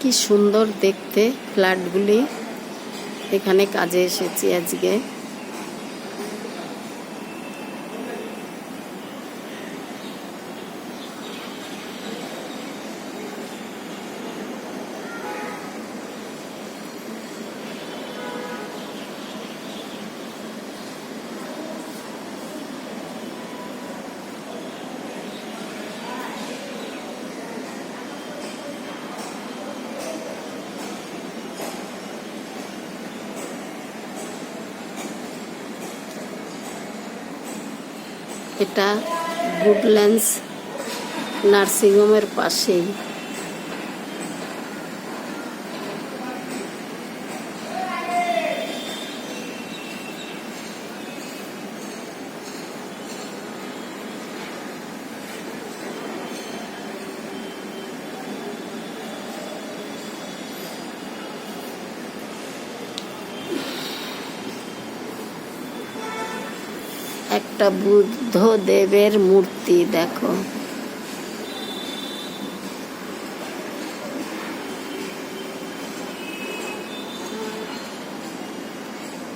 কি সুন্দর দেখতে ফ্ল্যাটগুলি। এখানে কাজে এসেছি আজকে। এটা গুডল্যান্ডস নার্সিংহোমের পাশেই। একটা বুদ্ধদেবের মূর্তি দেখো।